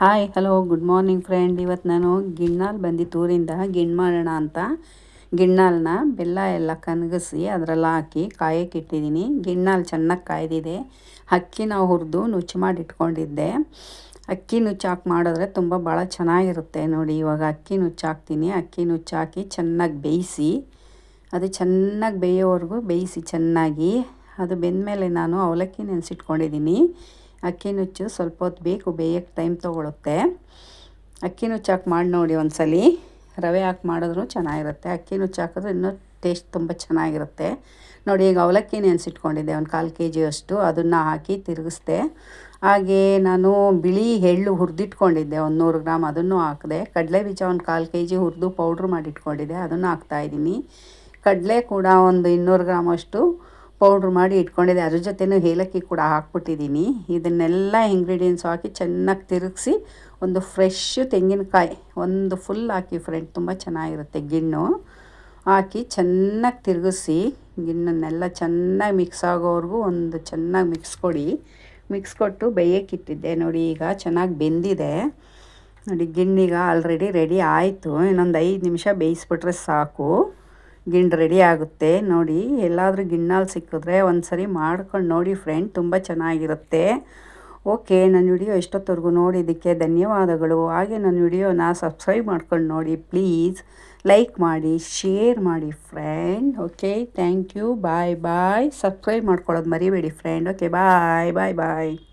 Hi hello good morning friend ಇವತ್ತು ನಾನು ಗಿಣ್ಣಾಲ್ ಬಂದಿತ್ತು ಊರಿಂದ ಗಿಣ್ಣು ಮಾಡೋಣ ಅಂತ. ಗಿಣ್ಣಾಲನ್ನ ಬೆಲ್ಲ ಎಲ್ಲ ಕನಗಿಸಿ ಅದರಲ್ಲಿ ಹಾಕಿ ಕಾಯಕ್ಕೆ ಇಟ್ಟಿದ್ದೀನಿ. ಗಿಣ್ಣಾಲ್ ಚೆನ್ನಾಗಿ ಕಾಯ್ದಿದೆ. ಅಕ್ಕಿನ ಹುರಿದು ನುಚ್ಚು ಮಾಡಿ ಇಟ್ಕೊಂಡಿದ್ದೆ. ಅಕ್ಕಿ ನುಚ್ಚಾಕಿ ಮಾಡಿದ್ರೆ ತುಂಬ ಭಾಳ ಚೆನ್ನಾಗಿರುತ್ತೆ ನೋಡಿ. ಇವಾಗ ಅಕ್ಕಿ ನುಚ್ಚಾಕ್ತೀನಿ ಅಕ್ಕಿ ನುಚ್ಚಾಕಿ ಚೆನ್ನಾಗಿ ಬೇಯಿಸಿ, ಅದು ಚೆನ್ನಾಗಿ ಬೇಯೋವರೆಗೂ ಬೇಯಿಸಿ ಚೆನ್ನಾಗಿ, ಅದು ಬೆಂದಮೇಲೆ ನಾನು ಅವಲಕ್ಕಿ ನೆನೆಸಿಟ್ಕೊಂಡಿದ್ದೀನಿ. ಅಕ್ಕಿ ನುಚ್ಚು ಸ್ವಲ್ಪ ಹೊತ್ತು ಬೇಕು, ಬೇಯಕ್ಕೆ ಟೈಮ್ ತೊಗೊಳುತ್ತೆ. ಅಕ್ಕಿ ನುಚ್ಚು ಹಾಕಿ ಮಾಡಿ ನೋಡಿ ಒಂದ್ಸಲಿ. ರವೆ ಹಾಕಿ ಮಾಡಿದ್ರು ಚೆನ್ನಾಗಿರುತ್ತೆ. ಅಕ್ಕಿ ನುಚ್ಚು ಹಾಕಿದ್ರೆ ಇನ್ನೂ ಟೇಸ್ಟ್ ತುಂಬ ಚೆನ್ನಾಗಿರುತ್ತೆ. ನೋಡಿ, ಈಗ ಅವಲಕ್ಕಿ ನೆನೆಸಿಟ್ಕೊಂಡಿದ್ದೆ ಒಂದು ಕಾಲು ಕೆ ಜಿಯಷ್ಟು ಅದನ್ನು ಹಾಕಿ ತಿರುಗಿಸ್ದೆ. ಹಾಗೆ ನಾನು ಬಿಳಿ ಎಳ್ಳು ಹುರಿದಿಟ್ಕೊಂಡಿದ್ದೆ, ಒಂದು ನೂರು ಗ್ರಾಮ್. ಅದನ್ನು ಹಾಕಿದೆ. ಕಡಲೆ ಬೀಜ ಒಂದು ಕಾಲು ಕೆ ಜಿ ಹುರಿದು ಪೌಡ್ರ್ ಮಾಡಿಟ್ಕೊಂಡಿದ್ದೆ. ಅದನ್ನು ಹಾಕ್ತಾಯಿದ್ದೀನಿ ಕಡಲೆ ಕೂಡ ಒಂದು ಇನ್ನೂರು ಗ್ರಾಮಷ್ಟು ಪೌಡ್ರ್ ಮಾಡಿ ಇಟ್ಕೊಂಡಿದ್ದೆ. ಅದ್ರ ಜೊತೆನೂ ಏಲಕ್ಕಿ ಕೂಡ ಹಾಕ್ಬಿಟ್ಟಿದ್ದೀನಿ. ಇದನ್ನೆಲ್ಲ ಇಂಗ್ರೀಡಿಯೆಂಟ್ಸ್ ಹಾಕಿ ಚೆನ್ನಾಗಿ ತಿರುಗಿಸಿ ಒಂದು ಫ್ರೆಶ್ ತೆಂಗಿನಕಾಯಿ, ಒಂದು ಫುಲ್ ಹಾಕಿ ಫ್ರೆಂಡ್ ತುಂಬ ಚೆನ್ನಾಗಿರುತ್ತೆ ಗಿಣ್ಣು. ಹಾಕಿ ಚೆನ್ನಾಗಿ ತಿರುಗಿಸಿ ಗಿಣ್ಣನ್ನೆಲ್ಲ ಚೆನ್ನಾಗಿ ಮಿಕ್ಸ್ ಆಗೋವರೆಗೂ ಒಂದು ಚೆನ್ನಾಗಿ ಮಿಕ್ಸ್ ಕೊಡಿ. ಮಿಕ್ಸ್ ಕೊಟ್ಟು ಬೇಯಕ್ಕಿಟ್ಟಿದ್ದೆ ನೋಡಿ, ಈಗ ಚೆನ್ನಾಗಿ ಬೆಂದಿದೆ. ನೋಡಿ, ಗಿಣ್ಣೀಗ ಆಲ್ರೆಡಿ ರೆಡಿ ಆಯಿತು. ಇನ್ನೊಂದು ಐದು ನಿಮಿಷ ಬೇಯಿಸ್ಬಿಟ್ರೆ ಸಾಕು. ಗಿಣ್ಣು ರೆಡಿ ಆಗುತ್ತೆ. ನೋಡಿ, ಎಲ್ಲಾದರೂ ಗಿಣ್ಣಲ್ಲಿ ಸಿಕ್ಕಿದ್ರೆ ಒಂದು ಸರಿ ಮಾಡ್ಕೊಂಡು ನೋಡಿ ಫ್ರೆಂಡ್ ತುಂಬ ಚೆನ್ನಾಗಿರುತ್ತೆ. ಓಕೆ ನನ್ನ ವಿಡಿಯೋ ಎಷ್ಟೊತ್ತವರೆಗೂ ನೋಡಿದ್ದಕ್ಕೆ ಧನ್ಯವಾದಗಳು. ಹಾಗೆ ನನ್ನ ವಿಡಿಯೋನ ಸಬ್ಸ್ಕ್ರೈಬ್ ಮಾಡ್ಕೊಂಡು ನೋಡಿ ಪ್ಲೀಸ್ ಲೈಕ್ ಮಾಡಿ ಶೇರ್ ಮಾಡಿ friend okay thank you bye bye subscribe ಮಾಡ್ಕೊಳ್ಳೋದು ಮರಿಬೇಡಿ ಫ್ರೆಂಡ್ ಓಕೆ ಬಾಯ್ ಬಾಯ್ ಬಾಯ್